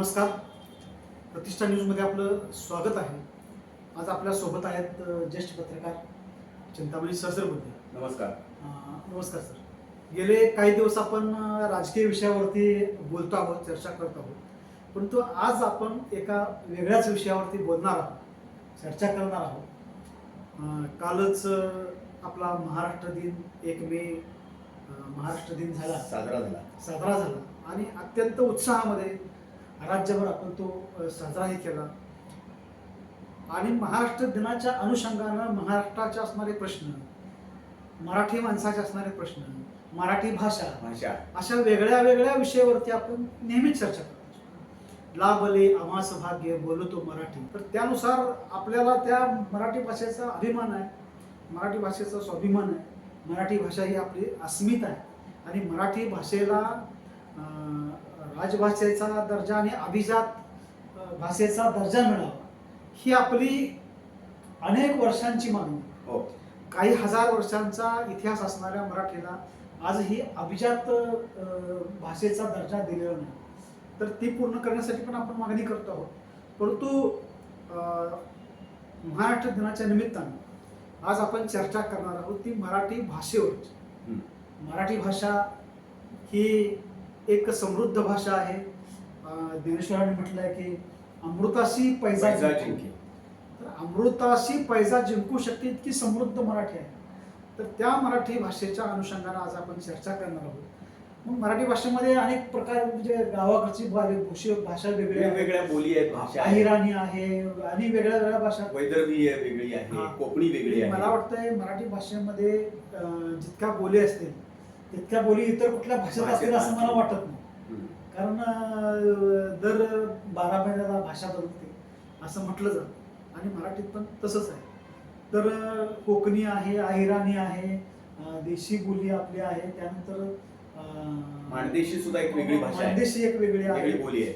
नमस्कार. प्रतिष्ठा न्यूजमध्ये आपलं स्वागत आहे. आज आपल्यासोबत आहेत ज्येष्ठ पत्रकार चिंतामणी सहस्रबुद्धे नमस्कार. नमस्कार सर. गेले काही दिवस आपण राजकीय विषयावरती बोलतो आहोत चर्चा करत आहोत. परंतु आज आपण एका वेगळ्याच विषयावरती बोलणार आहोत चर्चा करणार आहोत. कालच आपला महाराष्ट्र दिन एक मे महाराष्ट्र दिन झाला. साजरा झाला. साजरा झाला. आणि अत्यंत उत्साहामध्ये राज्यभर आपण तो साजराही केला. आणि महाराष्ट्र दिनाच्या अनुषंगानं महाराष्ट्राचे असणारे प्रश्न मराठी माणसाचे असणारे प्रश्न मराठी भाषा भाषा. अशा वेगळ्या वेगळ्या विषयावरती आपण नेहमीच चर्चा करतो लाभले आमास भाग्य बोलतो मराठी. तर त्यानुसार आपल्याला त्या मराठी भाषेचा अभिमान आहे मराठी भाषेचा स्वाभिमान आहे. मराठी भाषा ही आपली अस्मिता आहे. आणि मराठी भाषेला राजभाषेचा दर्जा आणि अभिजात भाषेचा दर्जा मिळावा ही आपली अनेक वर्षांची मागणी. हो काही हजार वर्षांचा इतिहास असणाऱ्या मराठीला आजही अभिजात भाषेचा दर्जा दिलेला नाही तर ती पूर्ण करण्यासाठी पण आपण मागणी करतो आहोत परंतु महाराष्ट्र दिनाच्या निमित्तानं आज आपण चर्चा करणार आहोत ती मराठी भाषेवरची हम्म. मराठी भाषा ही एक समृद्ध भाषा आहे. ज्ञानेश्वरांनी म्हटलं आहे की अमृताशी पैजा पैजा जिंकू. तर अमृताशी पैजा जिंकू शकते इतकी समृद्ध मराठी आहे. तर त्या मराठी भाषेच्या अनुषंगाने आज आपण चर्चा करणार आहोत. मग मराठी भाषेमध्ये अनेक प्रकार म्हणजे गावाकडची भूषी भाषा वेगळी आहे वेगवेगळ्या बोली आहेत भाषा. अहिराणी आहे आणि वेगळ्या वेगळ्या भाषा. वैदर्भी आहे वेगळी आहे. कोकणी वेगळी आहे. मला वाटतंय मराठी भाषेमध्ये जितक्या बोली असतील तितक्या बोली इतर कुठल्या भाषेत असतील असं मला. वाटत नाही. कारण दर बारा महिन्याला भाषा बदलते असं म्हटलं जातं. आणि मराठीत पण तसंच आहे. तर कोकणी आहे अहिराणी आहे देशी बोली आपली आहे. त्यानंतर अं, माणदेशी सुद्धा एक वेगळी भाषा माणदेशी एक वेगळी बोली आहे.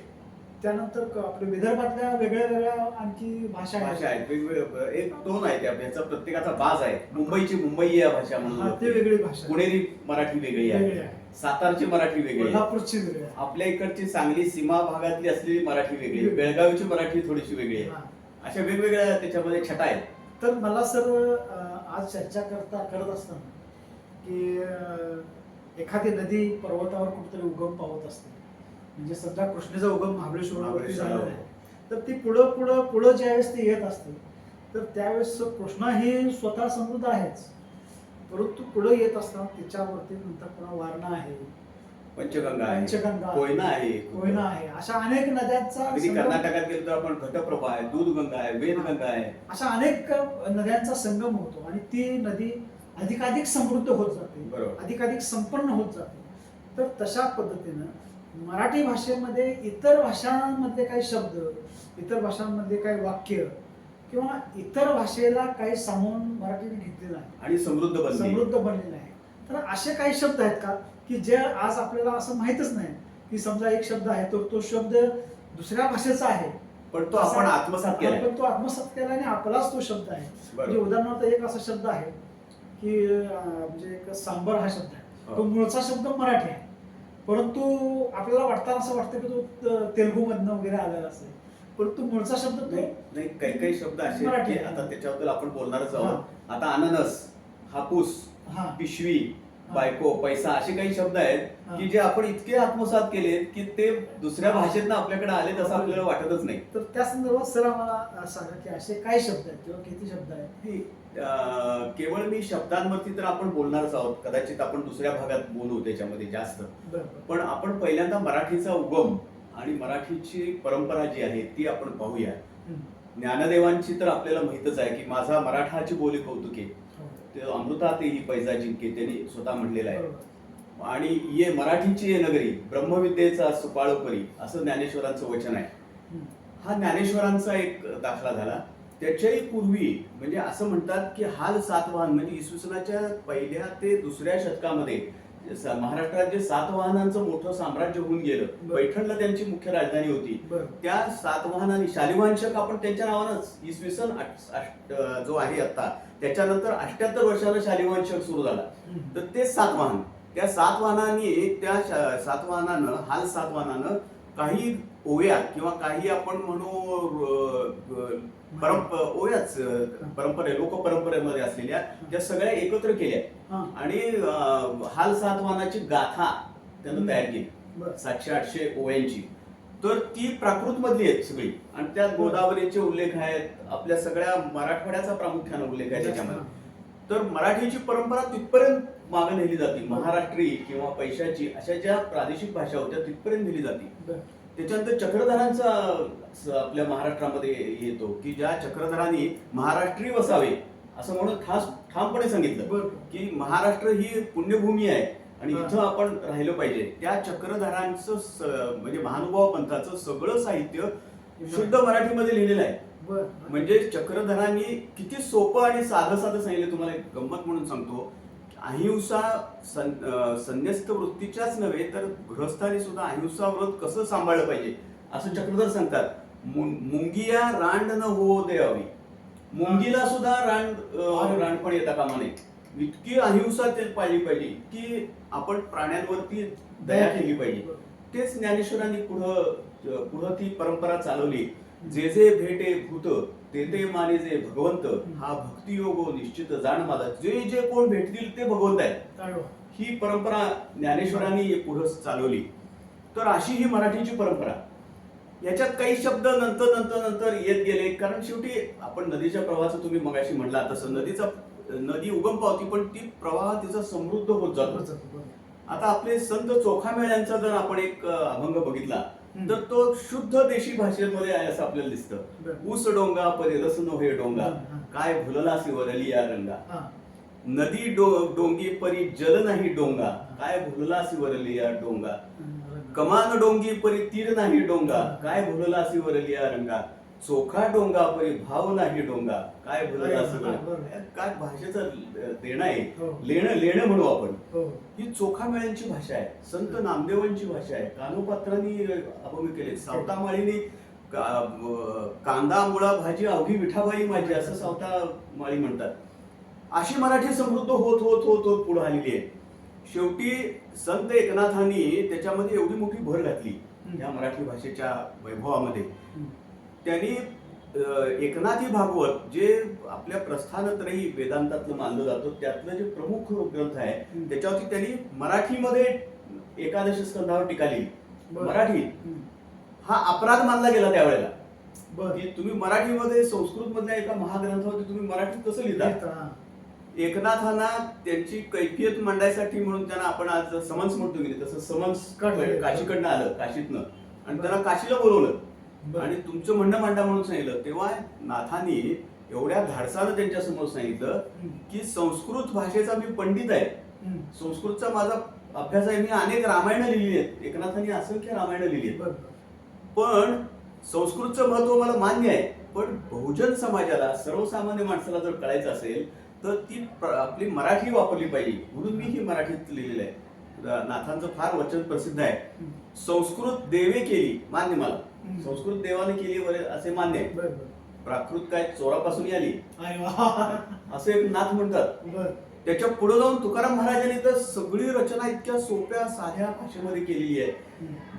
त्यानंतर आपल्या विदर्भातल्या वेगळ्या वेगळ्या आणखी भाषा भाषा आहेत. वेगवेगळ्या एक दोन आहेत त्या याचा प्रत्येकाचा बाज आहे. मुंबईची मुंबई या भाषा म्हणून ते. वेगळी भाषा. पुणेरी मराठी वेगळी आहे. आहे. सातारची मराठी वेगळी आहे. कोल्हापूरची वेगळी आहे. आपल्या इकडची सांगली सीमा भागातली असलेली मराठी वेगळी आहे. बेळगावीची मराठी थोडीशी वेगळी आहे. अशा वेगवेगळ्या त्याच्यामध्ये छटा आहेत. तर मला सर आज चर्चा करता करत असताना की एखादी नदी पर्वतावर कुठेतरी उगम पावत असते. म्हणजे समजा कृष्णेचा उगम महाबळेश्वरावरती महाबळेश्वरावर. झालेला आहे. तर ती पुढं पुढं पुढं ज्यावेळेस ती येत असते तर त्यावेळेस कृष्णा ही स्वतः समृद्ध आहेच. परंतु पुढं येत असताना तिच्यावरती नंतर पुन्हा वारणा आहे. पंचगंगा आहे. पंचगंगा कोयना आहे. कोयना आहे. अशा अनेक नद्यांचा अगदी कर्नाटकात गेलो तर आपण घटप्रभा आहे दूधगंगा आहे वेदगंगा आहे. अशा अनेक नद्यांचा संगम होतो आणि ती नदी अधिकाधिक समृद्ध होत जाते. बरोबर. अधिकाधिक संपन्न होत जाते. तर तशा पद्धतीनं मराठी भाषेमध्ये इतर भाषांमधले काही शब्द इतर भाषांमधले काही वाक्य किंवा इतर भाषेला काही सामावून मराठीने घेतलेलं आहे आणि समृद्ध बनली. समृद्ध बनलेलं आहे तर असे काही शब्द आहेत का की जे आज आपल्याला असं माहीतच नाही की समजा एक शब्द आहे तर तो शब्द दुसऱ्या भाषेचा आहे. पण तो आपण आत्मसात केलाय. पण तो आत्मसात केला आणि आपलाच तो शब्द आहे. म्हणजे उदाहरणार्थ एक असा शब्द आहे की म्हणजे एक सांबर हा शब्द आहे. हो. तो मूळचा शब्द मराठी आहे. परंतु आपल्याला वाटताना असं वाटतं की तो तेलुगूमधनं वगैरे आलेला असेल. परंतु मूळचा शब्द तो नाही नाही, काही काही शब्द असे. आता त्याच्याबद्दल आपण बोलणारच आहोत. आता अननस हापूस हा. पिशवी बायको पैसा असे काही शब्द आहेत. की जे आपण इतके आत्मसात केलेत की ते दुसऱ्या भाषेतनं आपल्याकडे आले तसं आपल्याला वाटतच नाही. तर त्या संदर्भात सर आम्हाला सांगा की असे काय शब्द आहेत किंवा किती शब्द आहेत? केवळ मी शब्दांवरती तर आपण बोलणारच आहोत. कदाचित आपण दुसऱ्या भागात बोलू त्याच्यामध्ये जास्त. पण आपण पहिल्यांदा मराठीचा उगम आणि मराठीची परंपरा जी आहे ती आपण पाहूया. ज्ञानदेवांची तर आपल्याला माहितच आहे की माझा मराठाची बोली कौतुके. हो. ते ही पैजा जिंके त्यांनी स्वतः म्हणलेलं आहे. आणि ये मराठीची ये नगरी ब्रह्मविद्येचा सुपाळो करी असं ज्ञानेश्वरांचं वचन आहे. हा ज्ञानेश्वरांचा एक दाखला झाला त्याच्याही पूर्वी म्हणजे असं म्हणतात की हाल सातवाहन म्हणजे इसवी सनाच्या पहिल्या ते दुसऱ्या शतकामध्ये महाराष्ट्रात जे सातवाहनांचं मोठं साम्राज्य होऊन गेलं. पैठणला त्यांची मुख्य राजधानी होती. त्या सातवाहनांनी शालिवाहनशक आपण त्यांच्या नावानंच इसवी सन जो आहे आता त्याच्यानंतर अठ्याहत्तर वर्षाला शालिवाहनशक सुरू झाला. तर ते सातवाहन. त्या सातवाहनांनी त्या शा- सातवाहनानं हाल सातवाहनानं काही ओव्या किंवा काही आपण म्हणू परंप अ, परंपरे लोकपरंपरेमध्ये असलेल्या त्या सगळ्या एकत्र केल्या. आणि हाल सातवानाची गाथा त्यानं तयार केली. सातशे आठशे ओव्यांची तर ती प्राकृत मधली आहेत सगळी. आणि त्यात गोदावरीचे उल्लेख आहेत आपल्या सगळ्या मराठवाड्याचा प्रामुख्याने उल्लेख आहे त्याच्यामध्ये. तर मराठीची परंपरा तिथपर्यंत मागे नेली जाते. महाराष्ट्री किंवा पैशाची अशा ज्या प्रादेशिक भाषा होत्या तिथपर्यंत नेली जाते. त्याच्यानंतर चक्रधरांचा आपल्या महाराष्ट्रामध्ये येतो की ज्या चक्रधरांनी महाराष्ट्री वसावे असं म्हणून खास ठामपणे सांगितलं की महाराष्ट्र ही पुण्यभूमी आहे आणि. इथं आपण राहिलं पाहिजे. त्या चक्रधरांचं म्हणजे महानुभाव पंथाचं सगळं साहित्य शुद्ध मराठीमध्ये लिहिलेलं आहे. म्हणजे चक्रधरांनी किती सोपं आणि साधं साधं सांगितलं तुम्हाला एक गंमत म्हणून सांगतो. अहिंसा सं- संन्यस्त वृत्तीच्याच नव्हे तर गृहस्थांनी सुद्धा अहिंसा व्रत कसं सांभाळलं पाहिजे? असं चक्रधर सांगतात. मुंगिया रांड न हो द्यावी मुंगीला सुद्धा रांड रांडपण येता कामा नये इतकी अहिंसा ते पाहिली पाहिजे की आपण प्राण्यांवरती दया केली पाहिजे तेच ज्ञानेश्वरांनी पुढं पुढं ती परंपरा चालवली. जे जे भेटे भूत ते ते माने जे भगवंत हा भक्ती योगो निश्चित जाण माझा जे जे कोण भेटतील ते भगवंत वा. ही परंपरा ज्ञानेश्वरांनी पुढं चालवली तर अशी ही मराठीची परंपरा याच्यात काही शब्द नंतर नंतर नंतर येत गेले कारण शेवटी आपण नदीच्या प्रवाहाचं तुम्ही मगाशी म्हणला तसं नदीचा नदी उगम पावती पण ती प्रवाह तिचा समृद्ध होत जातो. आता आपले संत चोखामेळ यांचा जर आपण एक अभंग बघितला. तर तो शुद्ध देशी भाषेमध्ये आहे असं आपल्याला दिसतं. ऊस डोंगा परे रस नव्हे डोंगा. हा, हा. काय भुललासी वरली या रंगा. नदी डो डोंगी परी जल नाही डोंगा. काय भुललासी वरली या डोंगा. कमान डोंगी परी तीर नाही डोंगा. काय भुललासी वरली या रंगा. चोखा डोंगा परी भाव नाही डोंगा. काय वरली बरोबर. काय भाषेचं देणं आहे? हो. लेणं लेणं म्हणू आपण. हो. ही चोखामेळ्यांची भाषा आहे. संत नामदेवांची भाषा आहे. कानोपात्रांनी अभंग केले. सावतामाळीनी का- व- कांदा मुळा भाजी अवघी विठाबाई माझी असं सावतामाळी म्हणतात. अशी मराठी समृद्ध होत होत होत होत पुढे आलेली आहे. शेवटी संत एकनाथांनी त्याच्यामध्ये एवढी मोठी भर घातली. या मराठी भाषेच्या वैभवामध्ये. त्यांनी एकनाथी भागवत जे आपल्या प्रस्थानत्रयी वेदांतातलं मानलं जातं त्यातलं जे प्रमुख ग्रंथ आहे. त्याच्यावरती त्यांनी मराठीमध्ये एकादश स्कंधावर टीका लिहिली. मराठी. हा अपराध मानला गेला त्यावेळेला तुम्ही मराठीमध्ये संस्कृत मधल्या एका महाग्रंथावरती तुम्ही मराठीत कसं लिहिता. एकनाथांना त्यांची कैफियत मांडायसाठी म्हणून त्यांना आपण आज समन्स म्हणतो की तसं समन्स. काशीकडनं आलं काशीतनं आणि त्यांना काशीला बोलवलं. आणि तुमचं म्हणणं मांडा म्हणून सांगितलं तेव्हा नाथांनी एवढ्या धाडसानं त्यांच्यासमोर सांगितलं. की संस्कृत भाषेचा मी पंडित आहे. संस्कृतचा माझा अभ्यास आहे मी अनेक रामायणं लिहिली आहेत एकनाथांनी असंख्य रामायणं लिहिली आहेत. पण संस्कृतचं महत्त्व मला मान्य आहे पण बहुजन समाजाला सर्वसामान्य माणसाला जर कळायचं असेल तर ती आपली मराठी वापरली पाहिजे म्हणून मी ही मराठीत लिहिलेलं आहे नाथांचं फार वचन प्रसिद्ध आहे. संस्कृत देवे केली मान्य मला. संस्कृत देवाने केली वगैरे असे मान्य आहे बर बर प्राकृत काय चोरापासून आली. असं एक नाथ म्हणतात बर त्याच्या पुढे जाऊन तुकाराम महाराजांनी तर सगळी रचना इतक्या सोप्या साध्या भाषेमध्ये केलेली आहे.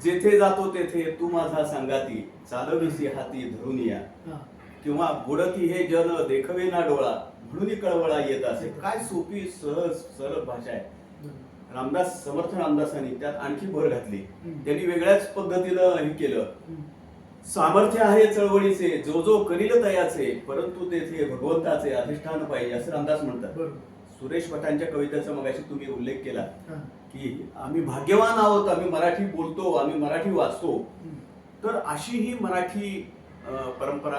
जेथे जातो तेथे तू माझा सांगाती चालविसी हाती धरून या हा. किंवा बुडती हे जन देखवे ना डोळा म्हणून कळवळा येत असे काय सोपी सहज सरळ भाषा आहे बर. रामदास समर्थ रामदासांनी त्यात आणखी भर घातली हम्म. त्यांनी वेगळ्याच पद्धतीनं हे केलं हम्म. सामर्थ्य आहे चळवळीचे जो जो करील तयाचे परंतु तेथे भगवंताचे अधिष्ठान पाहिजे असं रामदास म्हणतात. सुरेश भटांच्या कवितेचा मगाशी तुम्ही उल्लेख केला. की आम्ही भाग्यवान आहोत आम्ही मराठी बोलतो आम्ही मराठी वाचतो. तर अशी ही मराठी परंपरा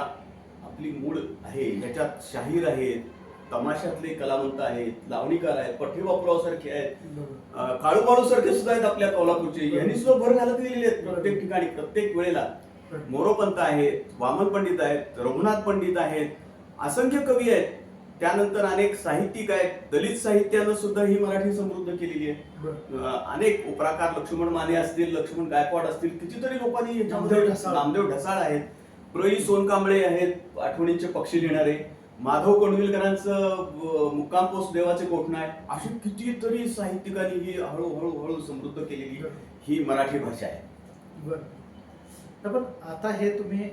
आपली मूळ आहे. ज्याच्यात शाहीर आहेत तमाशातले कलावंत आहेत लावणीकार आहेत पठ्ठेबापुराव सारखे आहेत काळूबाळू सारखे सुद्धा आहेत आपल्या कोल्हापूरचे. यांनी सुद्धा भर घालत गेलेले आहेत प्रत्येक ठिकाणी प्रत्येक वेळेला. मोरोपंत आहेत वामन पंडित आहेत रघुनाथ पंडित आहेत असंख्य कवी आहेत. त्यानंतर अनेक साहित्यिक आहेत. दलित साहित्यानं सुद्धा ही मराठी समृद्ध केलेली आहे. अनेक उपराकार लक्ष्मण माने असतील लक्ष्मण गायकवाड असतील कितीतरी लोकांनी नामदेव ढसाळ. आहेत. प्रई सोनकांबळे आहेत आठवणींचे पक्षी लिहिणारे. माधव कोंडविलकरांचं मुक्काम पोस्ट देवाचे कोठणं आहे? अशी कितीतरी साहित्यिकांनी ही हळूहळू हळू समृद्ध केलेली ही मराठी भाषा आहे. तर पण आता हे तुम्ही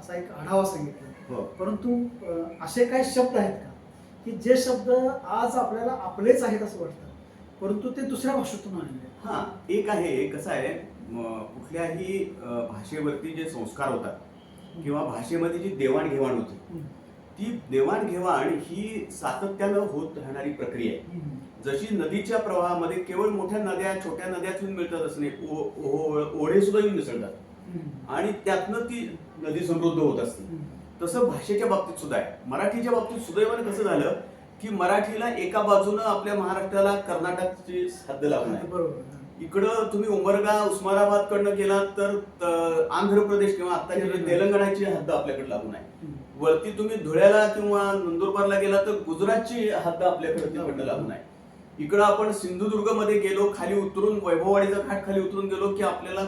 असा एक आढावा सांगितला. हो. परंतु असे काही शब्द आहेत का? की जे शब्द आज आपल्याला आपलेच आहेत असं वाटतं. परंतु ते दुसऱ्या भाषेतून आणले हा एक आहे कसं आहे कुठल्याही भाषेवरती जे संस्कार होतात किंवा भाषेमध्ये जी देवाणघेवाण होती. ती देवाणघेवाण ही सातत्यानं होत राहणारी प्रक्रिया आहे. जशी नदीच्या प्रवाहामध्ये केवळ मोठ्या नद्या छोट्या नद्याच येऊन मिळतात असं नाही ओढे सुद्धा येऊन मिसळतात. आणि त्यातनं ती नदी समृद्ध होत असते. तसं भाषेच्या बाबतीत सुद्धा आहे. मराठीच्या बाबतीत सुदैवाने कसं झालं की मराठीला एका बाजूनं आपल्या महाराष्ट्राला कर्नाटकची हद्द लागून इकडं तुम्ही उमरगा उस्मानाबाद कडनं गेलात तर आंध्र प्रदेश किंवा आता तेलंगणा. तेलंगणाची हद्द आपल्याकडे लागून आहे. वरती तुम्ही धुळ्याला किंवा नंदुरबारला गेला तर गुजरातची हद्द आपल्याकडे तिकडनं लागून आहे. इकडं आपण सिंधुदुर्गमध्ये गेलो खाली उतरून वैभववाडीचा घाट खाली उतरून गेलो की आपल्याला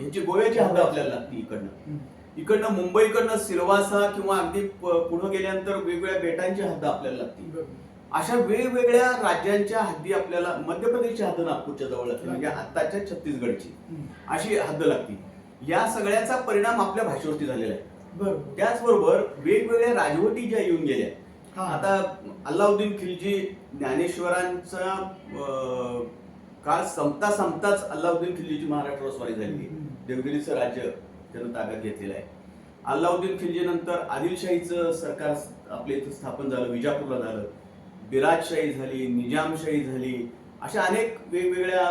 ह्याची गोव्याची हद्द आपल्याला लागते इकडनं. इकडनं मुंबईकडनं सिल्वासा किंवा अगदी पुढं गेल्यानंतर वेगवेगळ्या बेटांची हद्द आपल्याला लागते. अशा वेगवेगळ्या राज्यांच्या हद्दी आपल्याला मध्य प्रदेशची हद्द नागपूरच्या जवळ लागते म्हणजे आत्ताच्या छत्तीसगडची. अशी हद्द लागते या सगळ्याचा परिणाम आपल्या भाषेवरती झालेला आहे बरोबर त्याचबरोबर वेगवेगळ््या राजवटी ज्या येऊन गेल्या. आता अल्लाउद्दीन खिलजी ज्ञानेश्वरांचा काळ संपता संपताच अल्लाउद्दीन खिलजीची महाराष्ट्रावर स्वारी झाली. देवगिरीचं राज्य त्यानं ताब्यात घेतलेलं आहे. अल्लाउद्दीन खिलजी नंतर आदिलशाहीचं सरकार आपल्या इथं स्थापन झालं विजापूरला झालं. बिराजशाही झाली निजामशाही झाली. अशा अनेक वेगवेगळ्या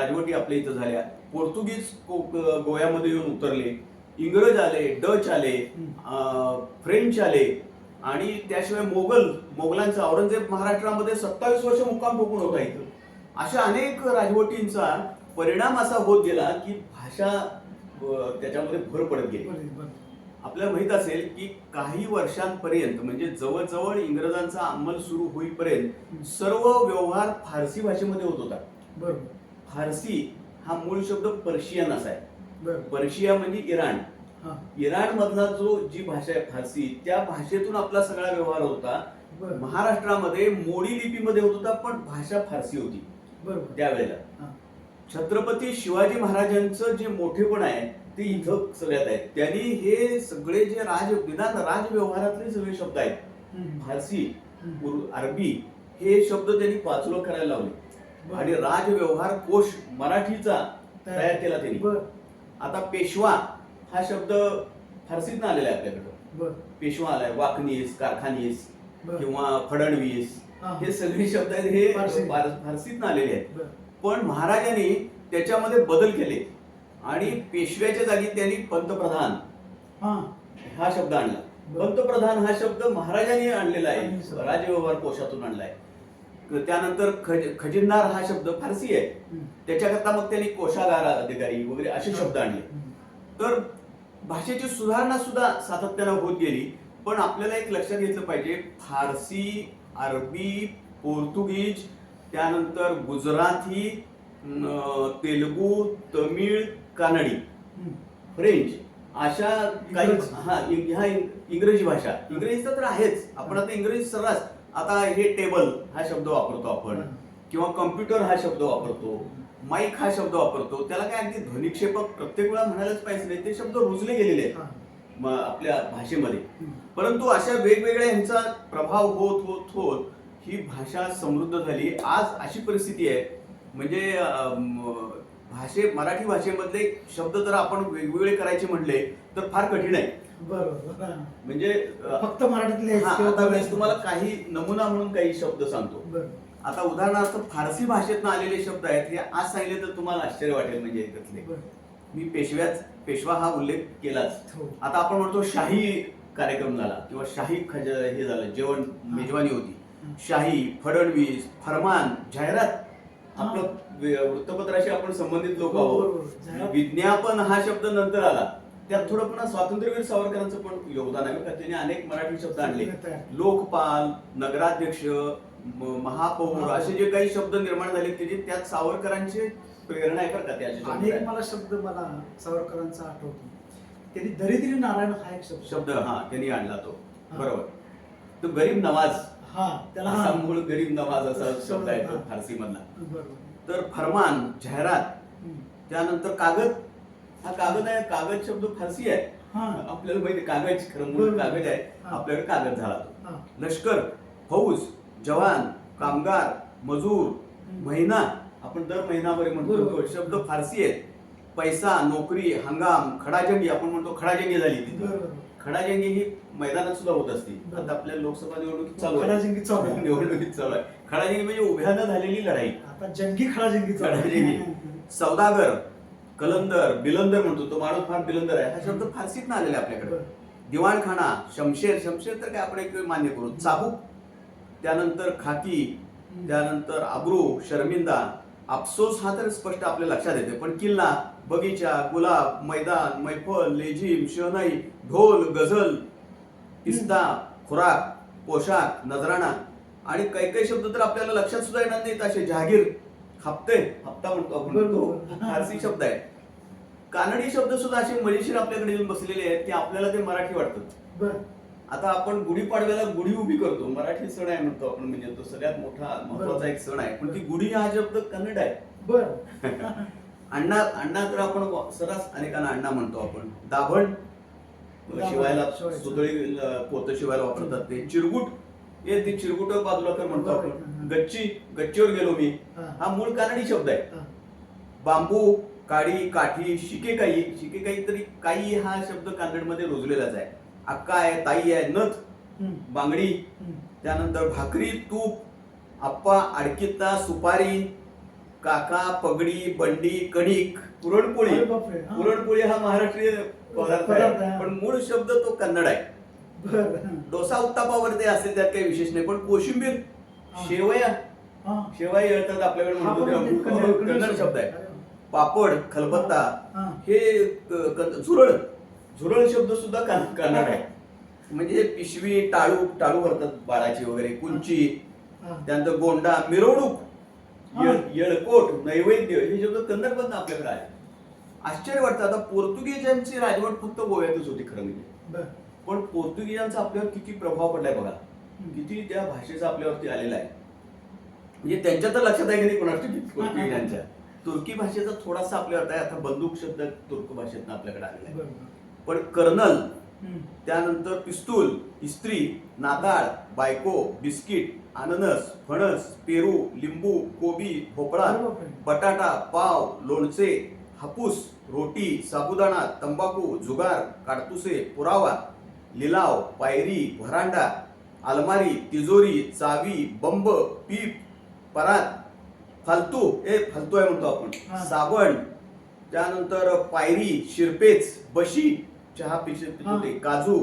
राजवटी आपल्या इथं झाल्या. पोर्तुगीज गोव्यामध्ये येऊन उतरले. इंग्रज आले डच आले फ्रेंच आले. आणि त्याशिवाय मोगल मोगलांचा औरंगजेब महाराष्ट्रामध्ये सत्तावीस वर्ष मुक्काम ठोकून होता इथं. अशा अनेक राजवटींचा परिणाम असा होत गेला की भाषा त्याच्यामध्ये भर पडत गेली. आपल्याला माहीत असेल की काही वर्षांपर्यंत म्हणजे जवळजवळ इंग्रजांचा अंमल सुरू होईपर्यंत सर्व व्यवहार फारसी भाषेमध्ये होत होता. बरोबर. फारसी हा मूळ शब्द पर्शियन असा आहे. पर्शिया म्हणजे इराण. इराण मधला जो जी भाषा आहे फारसी त्या भाषेतून आपला सगळा व्यवहार होता. महाराष्ट्रामध्ये मोडी लिपीमध्ये होत होता पण भाषा फारसी होती. बरोबर. त्यावेळेला. छत्रपती शिवाजी महाराजांचं जे मोठेपण आहे ते इथं सगळ्यात आहे त्यांनी हे सगळे जे राज निदान राजव्यवहारातले सगळे शब्द आहेत. फारसी अरबी हे शब्द त्यांनी पाचलं करायला लावले. आणि राजव्यवहार कोश मराठीचा तयार केला त्यांनी. आता पेशवा हा शब्द फारसीत आलेला आहे आपल्याकडं पेशवा आलाय वाकनीस कारखानीस. किंवा फडणवीस हा. सगळे शब्द आहेत हे फारसी. फार- फारसीत आलेले आहेत. पण महाराजांनी त्याच्यामध्ये बदल केले आणि पेशव्याच्या जागी त्यांनी पंतप्रधान हा शब्द आणला. पंतप्रधान हा शब्द महाराजांनी आणलेला आणि आहे. राजव्यवहार कोशातून आणलाय त्यानंतर खज खजिनदार हा शब्द फारसी आहे. त्याच्याकरता मग त्यांनी कोशागार अधिकारी वगैरे असे शब्द आणले. तर भाषेची सुधारणा सुद्धा सातत्यानं होत गेली पण आपल्याला एक लक्षात घेतलं पाहिजे फारसी अरबी पोर्तुगीज त्यानंतर गुजराती तेलुगू तमिळ कानडी. फ्रेंच अशा काही इंग्रजी. हा ह्या इंग- इंग्रजी भाषा इंग्रजीचा तर आहेच आपण आता इंग्रजी सर्रास आता हे टेबल हा शब्द वापरतो आपण. किंवा कम्प्युटर हा शब्द वापरतो माईक हा शब्द वापरतो. त्याला काय अगदी ध्वनिक्षेपक प्रत्येक वेळा म्हणायलाच पाहिजे नाही. ते शब्द रुजले गेलेले आहेत. आपल्या भाषेमध्ये. परंतु अशा वेगवेगळ्या यांचा प्रभाव होत होत होत ही भाषा समृद्ध झाली. आज अशी परिस्थिती आहे. म्हणजे भाषे मराठी भाषेमधले शब्द जर आपण वेगवेगळे करायचे म्हणले तर फार कठीण आहे. बरोबर. म्हणजे फक्त मराठीतले तुम्हाला काही नमुना म्हणून काही शब्द सांगतो. आता उदाहरणार्थ फारसी भाषेतनं आलेले शब्द आहेत हे आज सांगितले तर तुम्हाला आश्चर्य वाटेल म्हणजे बरं. मी पेशव्याच पेशवा हा उल्लेख केलाच. हो. आता आपण म्हणतो शाही कार्यक्रम झाला किंवा शाही खज हे झालं जेवण मेजवानी होती. शाही फडणवीस फरमान जाहिरात. आपलं वृत्तपत्राशी आपण संबंधित लोक हो, आहोत. विज्ञापन हा शब्द नंतर आला. त्यात थोडं पुन्हा स्वातंत्र्यवीर सावरकरांचं पण योगदान आहे का. त्यांनी अनेक मराठी शब्द आणले. लोकपाल नगराध्यक्ष महापौर. असे जे काही शब्द निर्माण झाले त्याची त्यात सावरकरांचे प्रेरणा आहे का त्याचे. एक मला शब्द मला सावरकरांचा आठवतो त्यांनी दरिद्री नारायण हा एक शब्द शब्द हा त्यांनी आणला तो. बरोबर तो गरीब नवाज हा त्याला मूळ गरीब नवाज असा शब्द आहे तो. फारसी मधला तर फरमान जाहिरात. त्यानंतर कागद हा कागद आहे कागद शब्द फारसी आहे हा आपल्याला माहिती कागद खरं मूळ. कागद आहे. आपल्याकडे कागद झाला लष्कर फौज जवान कामगार मजूर. महिना आपण दर महिनाभर म्हणतो शब्द फारसी आहेत पैसा नोकरी हंगाम खडाजंगी आपण म्हणतो खडाजंगी झाली तिथे. खडाजंगी ही मैदानात सुद्धा होत असते. आता आपल्या लोकसभा निवडणुकीत चालू खडाजंगी चालू. निवडणुकीत चालू आहे. खडाजंगी म्हणजे उभ्यानं झालेली लढाई. आता जंगी आहे. खडाजंगी. सौदागर कलंदर बिलंदर म्हणतो तो माणूस फार बिलंदर आहे. हा शब्द फारसीत ना आलेला आपल्याकडे. दिवाणखाना शमशेर शमशेर तर काय आपण एक मान्य करू. चाबूक त्यानंतर खाकी. त्यानंतर आब्रू शर्मिंदा. अफसोस हा तर स्पष्ट आपल्या लक्षात येते. पण किल्ला बगीचा गुलाब मैदान मैफल लेझिम शहनाई ढोल गझल पिस्ता खुराक पोशाख नजराणा आणि काही काही शब्द तर आपल्याला लक्षात सुद्धा येणार नाहीत. असे जहागीर हप्ते हप्ता म्हणतो आपण. फारसी शब्द आहे कानडी शब्द सुद्धा असे मजेशीर आपल्याकडे येऊन बसलेले आहेत की आपल्याला ते मराठी वाटतात बरं. आता आपण गुढीपाडव्याला गुढी उभी करतो. मराठी सण आहे म्हणतो आपण म्हणजे तो सगळ्यात मोठा महत्त्वाचा एक सण आहे. पण ती गुढी हा शब्द कन्नड आहे. बरं. अण्णा अण्णा तर आपण सरस अनेकांना अण्णा म्हणतो आपण. दाभण. शिवायला. सुतळी पोत शिवायला वापरतात ते. चिरगुट. हे ते चिरगुट बाजूला कर म्हणतो. आपण. गच्ची गच्चीवर गेलो मी. हा. मूळ कानडी शब्द आहे. बांबू काडी काठी शिकेकाई. शिकेकाई तरी काही हा शब्द कानडमध्ये रुजलेलाच आहे. अक्का आहे ताई आहे नथ. बांगडी. त्यानंतर भाकरी तूप आप्पा अडकिता सुपारी काका पगडी बंडी कणिक पुरणपोळी हा. पुरणपोळी हा महाराष्ट्रीय पदार्थ आहे. पण मूळ शब्द तो कन्नड आहे डोसा उत्तापावरती असेल त्यात काही विशेष नाही पण कोशिंबीर. शेवया. शेवया येतात आपल्याकडे म्हणतो. म्हणजे कन्नड- शब्द आहे. पापड खलबत्ता हा. झुरळ झुरळ शब्द सुद्धा कन- कन्नड आहे म्हणजे पिशवी टाळू टाळू भरतात बाळाची वगैरे कुंची हा. त्यानंतर गोंडा मिरवणूक हा. येळ- येळकोट नैवेद्य हे शब्द कन्नड पण आपल्याकडे आहे आश्चर्य वाटतं आता पोर्तुगीजांची राजवट फक्त गोव्यातच होती खरं म्हणजे बरं. पण पोर्तुगीजांचा आपल्यावर किती प्रभाव पडलाय बघा. किती त्या भाषेचा आपल्यावरती आलेला आहे म्हणजे त्यांच्या तर लक्षात आहे की नाही कोणाची पोर्तुगीजांच्या तुर्की भाषेचा थोडासा आपल्यावर आहे आता बंदूक शब्द तुर्क भाषेतनं आपल्याकडे आलेला आहे बरं, बरं. पण कर्नल. त्यानंतर पिस्तूल इस्त्री नाताळ बायको बिस्किट अननस फणस पेरू लिंबू कोबी भोपळा. बटाटा पाव लोणचे हापूस रोटी साबुदाणा तंबाखू जुगार काडतुसे पुरावा लिलाव पायरी व्हरांडा अलमारी तिजोरी चावी बंब पीप परात फालतू ए फालतू आहे म्हणतो आपण. साबण त्यानंतर पायरी शिरपेच बशी चहा पिशे हा. पितो ते काजू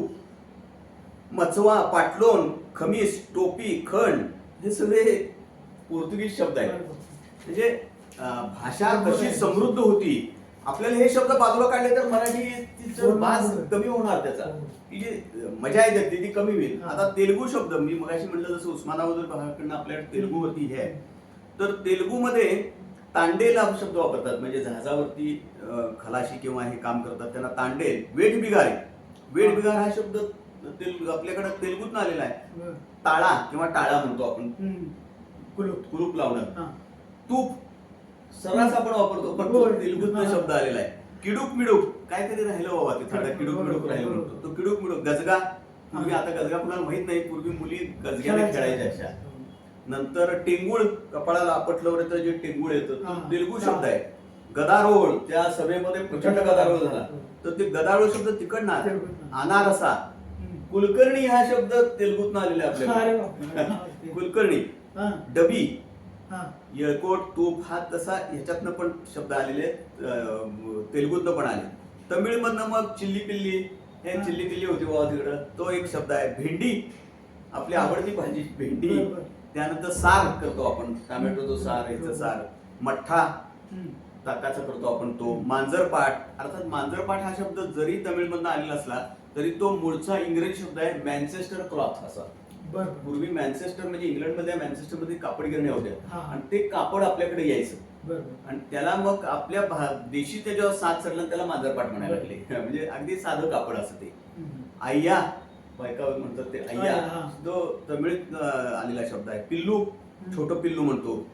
मचवा पाटलोन खमीस टोपी खण हे सगळे पोर्तुगीज शब्द आहेत. म्हणजे अं, भाषा कशी समृद्ध होती आपल्याला हे शब्द बाजूला काढले तर मराठी बरोबर. बाज कमी होणार त्याचा हो. ती जी मजा आहे त्यातली ती कमी होईल. आता तेलगू शब्द मी मगाशी म्हटलं जसं उस्मानाबाद भागाकडनं आपल्याकडे तेलगूवरती हे आहे तर तेलगूमध्ये तांडेल हा शब्द वापरतात. म्हणजे जहाजावरती खलाशी किंवा हे काम करतात त्यांना तांडेल वेठ बिगार. वेठ बिगार हा शब्द तेलगू आपल्याकडे तेलगूतनं आलेला आहे. ताळा किंवा टाळा म्हणतो आपण. कुलूप. कुलूप लावणं. तूप सर्रास आपण वापरतो पण तेलुगूतनं. शब्द आलेला आहे. किडूक मिडूक. काहीतरी राहिलं बाबा ते थोडं किडूक मिडूक राहिलं. म्हणतो. तो किडूक मिडूक. गजगा. पूर्वी. आता गजगा कुणाला माहीत नाही. पूर्वी मुली खेळायचं. खेळायच्या अशा. नंतर टेंगुळ कपाळाला आपटल्यावर येतं जे टेंगुळ येतं. तो तेलुगू शब्द आहे. गदारोळ त्या सभेमध्ये प्रचंड गदारोळ झाला. तर ते गदारोळ शब्द तेलुगूतनं. अनारसा. कुलकर्णी हा शब्द तेलुगूतनं आलेला आपल्याला. कुलकर्णी. डबी. येळकोट तूप हा तसा ह्याच्यातनं पण शब्द आलेले तेलुगूतनं पण आले. तमिळमधनं मग चिल्ली पिल्ली. हे. चिल्ली पिल्ली होती बाबा तिकडं. तो एक शब्द आहे. भेंडी. आपली आवडती भाजी. भेंडी. त्यानंतर सार करतो आपण टोमॅटोचं सार ह्याचं सार मठ्ठा. ताकाचा करतो आपण तो मांजरपाट अर्थात मांजरपाट हा शब्द जरी तमिळमधनं आलेला असला तरी तो मूळचा इंग्रजी शब्द आहे मॅन्चेस्टर क्लॉथ असा. पूर्वी मॅन्चेस्टर म्हणजे इंग्लंडमध्ये मॅन्चेस्टरमध्ये कापड गिरण्या होत्या. आणि ते कापड आपल्याकडे यायचं. आणि त्याला मग आपल्या भा- देशी त्याच्यावर साथ आणि त्याला मांजरपाट म्हणायला लागले म्हणजे अगदी साधं कापड असं ते. आय्या बायका म्हणतात ते हा. तो तमिळीत आलेला शब्द आहे पिल्लू छोटं पिल्लू म्हणतो.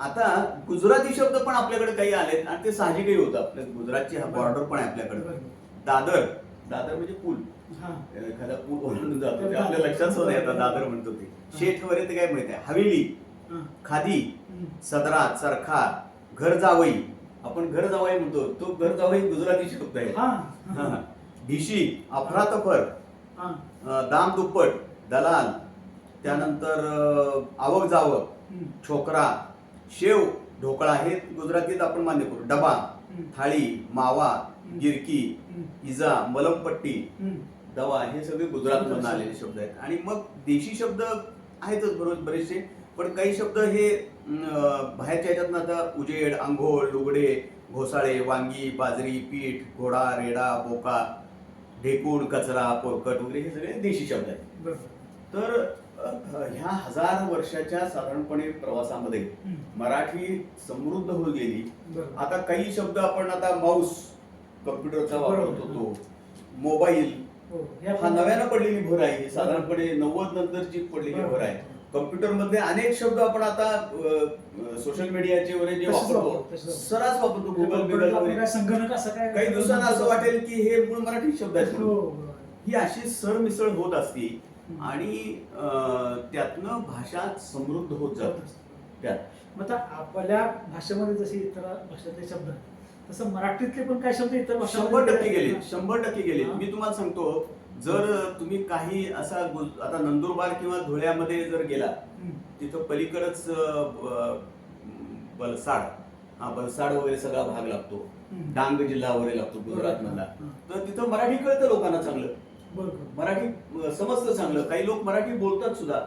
आता गुजराती शब्द पण आपल्याकडे काही आलेत आणि ते साहजिकही होतं. आपल्या गुजरातची बॉर्डर पण आहे आपल्याकडे. दादर. दादर म्हणजे पूल. हा. एखादा पूल ओलांडून जातो ते आपल्या लक्षात सुद्धा येतं दादर म्हणतो ते. शेठ वगैरे ते काय माहिती आहे? हवेली. खादी. सदरा चरखा घर जावई. आपण घर जावई म्हणतो. तो घर जावई गुजराती शब्द आहे. ढिशी अफरातफर दाम दुप्पट दलाल त्यानंतर आवक जावक. छोकरा शेव ढोकळा हे गुजरातीत आपण मान्य करू डबा. थाळी मावा गिरकी. इजा मलमपट्टी. दवा हे सगळे गुजरातमधून आलेले शब्द आहेत आणि मग देशी शब्द आहेतच बरोबर बरेचसे पण काही शब्द हे बाहेरच्या ह्याच्यातनं आता उजेड आंघोळ लुगडे घोसाळे वांगी बाजरी पीठ घोडा रेडा बोका ढेकूण कचरा पोरकट वगैरे हे सगळे देशी शब्द आहेत. तर ह्या हजार वर्षाच्या साधारणपणे प्रवासामध्ये. मराठी समृद्ध होत गेली. आता काही शब्द आपण आता माऊस कम्प्युटरचा वापरतो बरोबर. तो. मोबाईल हो हे नव्यानं पडलेली भर आहे. साधारणपणे नव्वद नंतरची पडलेली भर आहे. कम्प्युटरमध्ये अनेक शब्द आपण आता सोशल मीडियाचे वगैरे जे वापरतो. सरास वापरतो गुगल बिगल काय काय काही दिवसांना असं वाटेल की हे मूळ मराठी शब्द आहेत हो. ही अशी सरमिसळ होत असती. आणि त्यातनं भाषा समृद्ध होत जात त्यात मग आपल्या भाषेमध्ये जसे इतर भाषेतले शब्द तसं मराठीतले पण काही शब्द इतर शंभर टक्के गेले. शंभर टक्के गेले. मी तुम्हाला सांगतो जर तुम्ही काही असा आता नंदुरबार किंवा धुळ्यामध्ये जर गेला. तिथं पलीकडच बलसाड हा बलसाड वगैरे सगळा भाग लागतो. डांग जिल्हा वगैरे लागतो गुजरात मधला. तर तिथं मराठी कळतं लोकांना चांगलं. मराठी समजतं चांगलं. काही लोक मराठी बोलतात सुद्धा.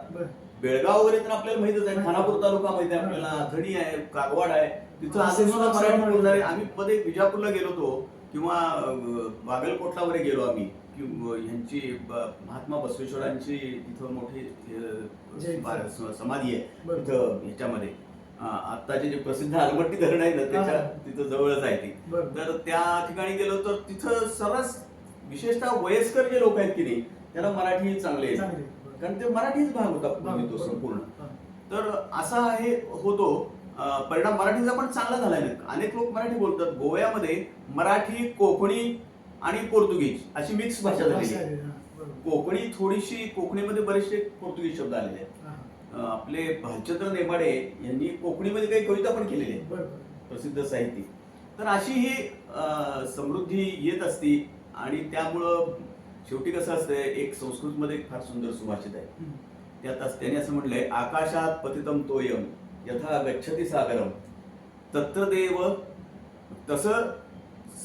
बेळगाव वगैरे तर आपल्याला माहितच आहे. खानापूर तालुका माहिती आहे आपल्याला. धडी आहे कागवाड आहे. तिथं असे सुद्धा मराठी बोलणारे. आम्ही मध्ये विजापूरला गेलो होतो किंवा बागलकोटला वगैरे गेलो आम्ही. कि ह्यांची महात्मा बसवेश्वरांची तिथं मोठी समाधी आहे. तिथं ह्याच्यामध्ये आत्ताचे जे प्रसिद्ध आलमट्टी धरण आहे ना त्याच्या. तिथं जवळच आहे ती. तर त्या ठिकाणी गेलो तर तिथं सर्रास विशेषतः वयस्कर जे लोक आहेत की नाही त्याला मराठी चांगले. कारण ते मराठीच भाग होता तो. संपूर्ण. तर असा हे होतो परिणाम मराठीचा पण चांगला झालाय ना अनेक लोक मराठी बोलतात गोव्यामध्ये मराठी कोकणी आणि पोर्तुगीज अशी मिक्स भाषा झालेली आहे. आहे. कोकणी थोडीशी कोकणीमध्ये बरेचसे पोर्तुगीज शब्द आलेले आहेत. आपले भालचंद्र नेमाडे यांनी कोकणीमध्ये काही कविता पण आहेत. बरोबर. प्रसिद्ध साहित्यिक. तर अशी ही समृद्धी येत असती आणि त्यामुळं शेवटी कसं असतंय एक संस्कृतमध्ये एक फार सुंदर सुभाषित आहे. त्यात अस- त्याने असं म्हटलंय आकाशात पतितम तोयम यथा गच्छति सागरम तत्र देव तसं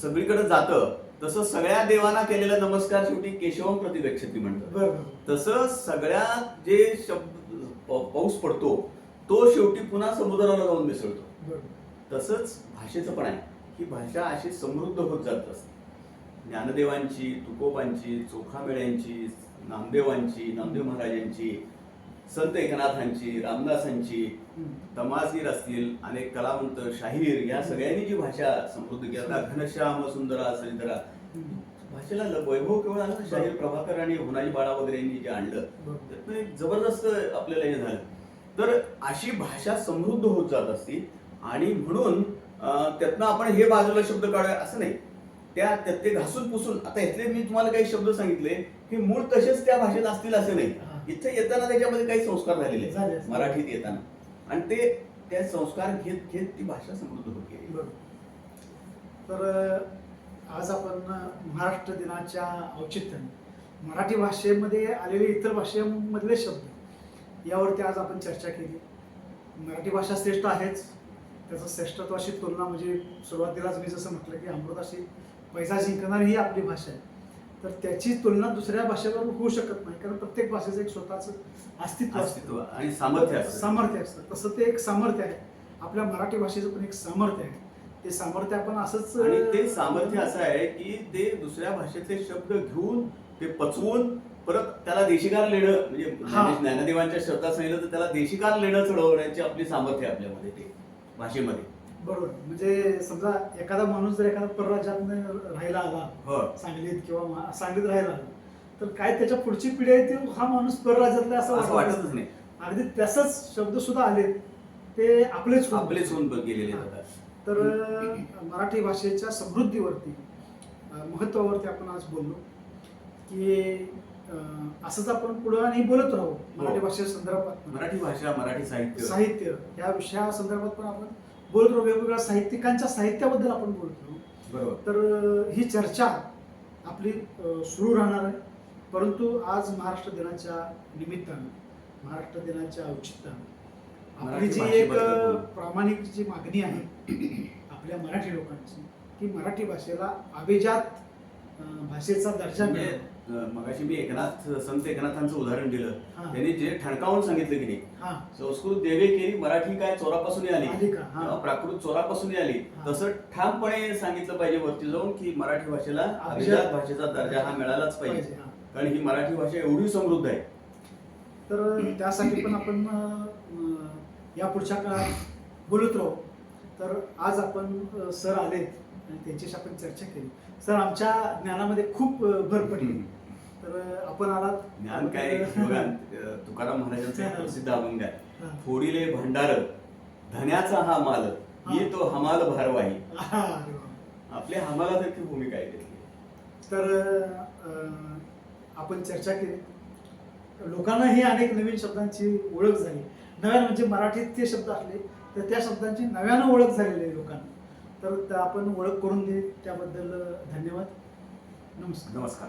सगळीकडे जातं तसं सगळ्या देवांना केलेला नमस्कार शेवटी केशवम प्रति गच्छती म्हणतात. तसं सगळ्यात जे शब्द पाऊस पडतो तो शेवटी पुन्हा समुद्राला जाऊन मिसळतो. तसंच भाषेचं पण आहे ही भाषा अशी समृद्ध होत जात असते ज्ञानदेवांची तुकोबांची चोखामेळ्यांची नामदेवांची नामदेव महाराजांची संत एकनाथांची रामदासांची हम्म. तमासगीर असतील अनेक कलावंत शाहीर या सगळ्यांनी जी भाषा समृद्ध केली आता घनश्याम सुंदरा हम्म. भाषेला वैभव केवळ आलं शाहीर प्रभाकर आणि होनाजी बाळा वगैरे यांनी जे आणलं. त्यातनं एक जबरदस्त आपल्याला हे झालं तर अशी भाषा समृद्ध होत जात असती आणि म्हणून त्यातनं आपण हे बाजूला शब्द काढूया असं नाही त्या त्यात ते घासून पुसून आता इथले मी तुम्हाला काही शब्द सांगितले हे मूळ तसेच त्या भाषेत असतील असं नाही. इथे येताना त्याच्यामध्ये काही संस्कार झालेले. आहेत. मराठीत येताना. आणि ते त्या संस्कार घेत घेत ती भाषा समृद्ध होत. गेली. तर आज आपण महाराष्ट्र दिनाच्या औचित्याने मराठी भाषेमध्ये आलेले इतर भाषेमधले शब्द यावरती आज आपण चर्चा केली. मराठी भाषा श्रेष्ठ आहेच. त्याचं श्रेष्ठत्वाशी तुलना म्हणजे सुरुवातीलाच मी जसं म्हटलं की अमृताशी पैसा जिंकणारी ही आपली भाषा आहे. तर त्याची तुलना दुसऱ्या भाषेबरोबर होऊ शकत नाही कारण प्रत्येक भाषेचं एक स्वतःचं अस्तित्व असतं. अस्तित्व आणि सामर्थ्य असतं. सामर्थ्य असतं. तसं ते एक सामर्थ्य आहे. आपल्या मराठी भाषेचं पण एक सामर्थ्य आहे. ते सामर्थ्य आपण असंच आणि ते सामर्थ्य असं आहे की ते दुसऱ्या भाषेतले शब्द घेऊन ते पचवून परत त्याला देशिकार लिहिणं म्हणजे हा. ज्ञानदेवांच्या शब्दात सांगितलं तर त्याला देशिकार लिहिणं चढवण्याची आपली सामर्थ्य आहे आपल्यामध्ये ते भाषेमध्ये. बरोबर. म्हणजे समजा एखादा माणूस जर एखादा परराज्यात राहायला आला हो. सांगलीत किंवा सांगलीत राहायला तर काय त्याच्या पुढची पिढी आहे ती? हा माणूस परराज्यातला असं असं वाटत वाटतच नाही. अगदी तसंच शब्द सुद्धा आले ते आपलेच आपलेच होऊन गेलेले जातात तर मराठी भाषेच्या समृद्धीवरती महत्वावरती आपण आज बोललो की असंच आपण पुढं आणि बोलत राहू मराठी भाषे संदर्भात मराठी भाषा मराठी साहित्य. साहित्य या विषया संदर्भात पण आपण बोलत वेगवेगळ्या साहित्यिकांच्या साहित्याबद्दल आपण बोलत बरोबर. तर ही चर्चा आपली सुरू राहणार आहे. परंतु आज महाराष्ट्र दिनाच्या निमित्तानं महाराष्ट्र दिनाच्या औचित्यानं आपली जी एक. प्रामाणिक जी मागणी आहे आपल्या मराठी लोकांची की मराठी भाषेला अभिजात भाषेचा दर्जा म्हणजे मिळावा अं, मगाशी मी एकनाथ संत एकनाथांचं उदाहरण दिलं. त्यांनी जे ठणकावून सांगितलं की नाही हा संस्कृत देवे केली मराठी काय चोरापासून आली? हा. प्राकृत चोरापासून आली. तसं ठामपणे सांगितलं पाहिजे वरती जाऊन की मराठी भाषेला अभिजात भाषेचा दर्जा हा मिळालाच पाहिजे. कारण ही मराठी भाषा एवढी समृद्ध आहे तर त्यासाठी पण आपण या पुढच्या काळात बोलत राहू तर आज आपण सर आलेत आणि त्यांच्याशी आपण चर्चा केली सर आमच्या ज्ञानामध्ये खूप भर पडली तर आपण आलात. ज्ञान काय? बघा तुकाराम महाराजांचं एक प्रसिद्ध अभंग आहे. फोडिले भंडार धन्याचा हा माल मी तो हमाल भारवाही. आपल्या हमालासारखी भूमिका आहे त्यातली तर आपण चर्चा केली. लोकांनाही अनेक नवीन शब्दांची ओळख झाली. नव्यानं म्हणजे मराठीत ते शब्द असले तर त्या शब्दांची नव्यानं ओळख झालेली आहे लोकांना. तर आपण ओळख करून दे त्याबद्दल धन्यवाद. नमस्कार. नमस्कार.